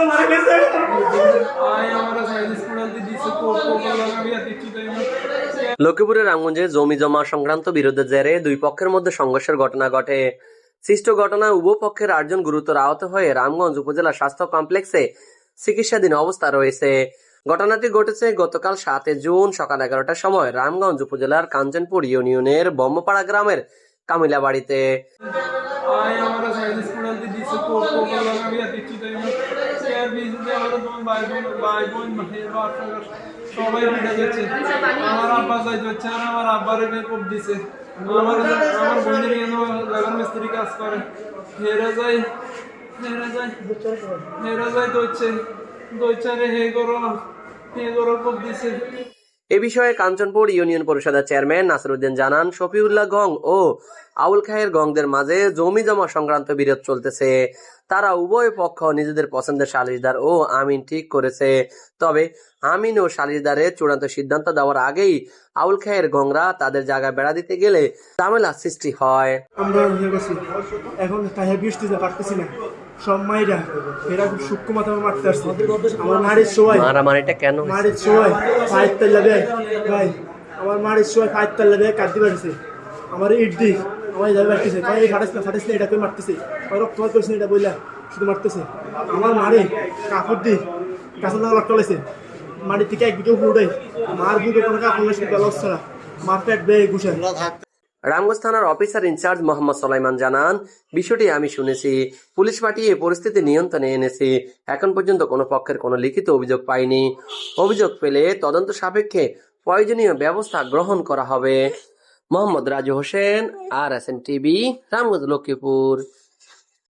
তো মারা গেছে। লক্ষ্মীপুরের রামগঞ্জে জমি জমা সংক্রান্ত বিরোধের জেরে দুই পক্ষের মধ্যে সংঘর্ষের ঘটনা ঘটে। সৃষ্ট ঘটনায় উভয় পক্ষের আটজন গুরুতর আহত হয়ে রামগঞ্জ উপজেলা স্বাস্থ্য কমপ্লেক্সে চিকিৎসাধীন অবস্থা রয়েছে। ঘটনাটি ঘটেছে গতকাল সাতই জুন সকাল এগারোটার সময় রামগঞ্জ উপজেলার কাঞ্চনপুর ইউনিয়নের বম্মপাড়া গ্রামের কামিলা বাড়িতে আয় আমরা দিছে আমরা আমার আব্বা যাই যাচ্ছে আর আমার আব্বারে বে দিছে আমার আমার বোনের কেন মিস্ত্রি কাজ করে হেরা যায় হেরা যায় দইছে দইচারে হে করো হে কোপ দিছে এ বিষয়ে কাঞ্চনপুর ইউনিয়ন পরিষদের চেয়ারম্যান নাসিরউদ্দিন জানান, শফিউল্লাহ গং ও আউল খায়ের গংদের মাঝে জমি জমা সংক্রান্ত বিরোধ চলতেছে। তারা উভয় পক্ষ নিজেদের পছন্দের সালিশদার ও আমিন ঠিক করেছে। তবে আমিন ও সালিশদারের চূড়ান্ত সিদ্ধান্ত দেওয়ার আগেই আউল খায়ের গংরা তাদের জায়গায় বেড়া দিতে গেলে ঝামেলা সৃষ্টি হয়। আমরা এখন না। সব মাইরা। এরা খুব সূক্ষ্ম মাথা মারতে আসছে। আমার মারির সবাই। মারামারিটা কেন? মারির সবাই তাল্লা ভাই আমার মারির সবাই ফাইভ তাল্লা কাটতে পারছে আমার ইট দি আমার যাবে মারতেছে এই ফাটাস না ফাটাস না এটা করে মারতেছে? রক্ত করছে এটা বইলা? শুধু মারতেছে। আমার মারে কাপড় দি কাছে লাগা রক্ত লাইছে। মাটির থেকে এক উপরে উঠে মার বুকে কোনো কাপড় শুধু ছাড়া মার পেট বেয়ে ঘুষে রামগঞ্জ থানার অফিসার ইনচার্জ মোহাম্মদ সোলাইমান জানান, বিষয়টি আমি শুনেছি। পুলিশ পাঠিয়ে পরিস্থিতি নিয়ন্ত্রণে এনেছি। এখন পর্যন্ত কোনো পক্ষের কোনো লিখিত অভিযোগ পাইনি। অভিযোগ পেলে তদন্ত সাপেক্ষে প্রয়োজনীয় ব্যবস্থা গ্রহণ করা হবে। Mohammad Raju Hossain, R S N TV, Ramganj, Lakshmipur.